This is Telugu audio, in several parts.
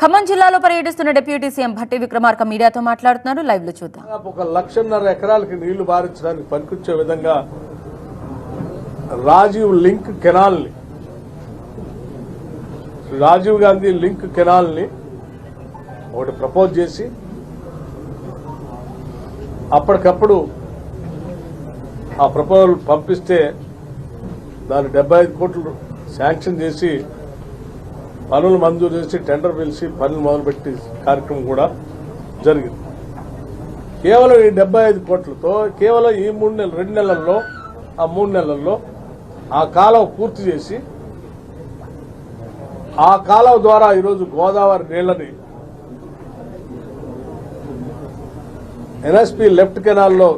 ఖమ్మం జిల్లాలో పర్యటిస్తున్న డిప్యూటీ సీఎం భట్టి విక్రమార్క మీడియాతో మాట్లాడుతున్నారు. లైవ్లో చూద్దాం. ఒక లక్షన్నర ఎకరాలకి నీళ్ళు బారించడానికి పనికొచ్చే విధంగా రాజీవ్ లింక్ కెనాల్ని రాజీవ్ గాంధీ లింక్ కెనాల్ని ఒకటి ప్రపోజ్ చేసి అప్పటికప్పుడు ఆ ప్రపోజల్ పంపిస్తే దాని డెబ్బై ఐదు కోట్లు శాంక్షన్ చేసి పనులు మంజూరు చేసి టెండర్ పిలిచి పనులు మొదలుపెట్టి కార్యక్రమం కూడా జరిగింది. కేవలం ఈ డెబ్బై ఐదు కోట్లతో కేవలం ఈ మూడు నెలలు రెండు నెలల్లో ఆ మూడు నెలల్లో ఆ కాలం పూర్తి చేసి ఆ కాలం ద్వారా ఈరోజు గోదావరి నీళ్ళని ఎన్ఎస్పి లెఫ్ట్ కెనాల్లో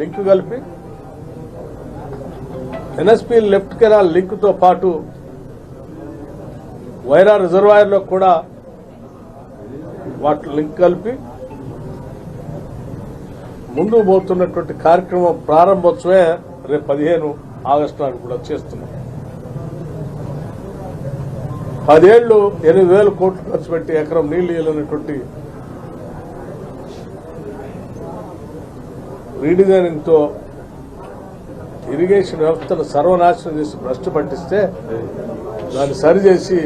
లింక్ కలిపి ఎన్ఎస్పి లెఫ్ట్ కెనాల్ లింక్తో పాటు వైరా రిజర్వాయర్లో కూడా వాటి లింక్ కలిపి ముందు పోతున్నటువంటి కార్యక్రమం ప్రారంభోత్సవే రేపు పదిహేను ఆగస్టు నాడు కూడా చేస్తున్నాం. పదేళ్ళు ఎనిమిది వేల కోట్లు ఖర్చు పెట్టి ఎకరం నీళ్ళు ఇవ్వలేనటువంటి రీడిజైనింగ్తో ఇరిగేషన్ వ్యవస్థను సర్వనాశనం చేసి భ్రష్టు పట్టిస్తే దాన్ని సరిచేసి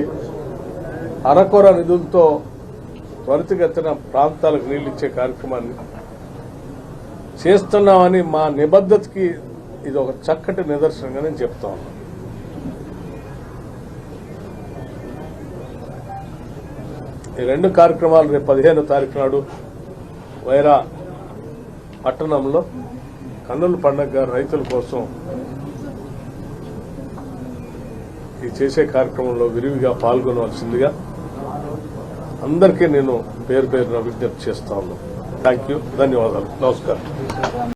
అరకొర నిధులతో త్వరితగతిన ప్రాంతాలకు నీళ్ళు ఇచ్చే కార్యక్రమాన్ని చేస్తున్నామని మా నిబద్ధతకి ఇది ఒక చక్కటి నిదర్శనంగా నేను చెప్తా ఈ రెండు కార్యక్రమాలు రేపు పదిహేనో తారీఖు నాడు వైరా పట్టణంలో కన్నుల పండగ రైతుల కోసం ఈ చేసే కార్యక్రమంలో విరివిగా పాల్గొనవలసిందిగా అందరికీ నేను పేరు పేరున విజ్ఞప్తి చేస్తా ఉన్నాను. థ్యాంక్ యూ ధన్యవాదాలు. నమస్కారం.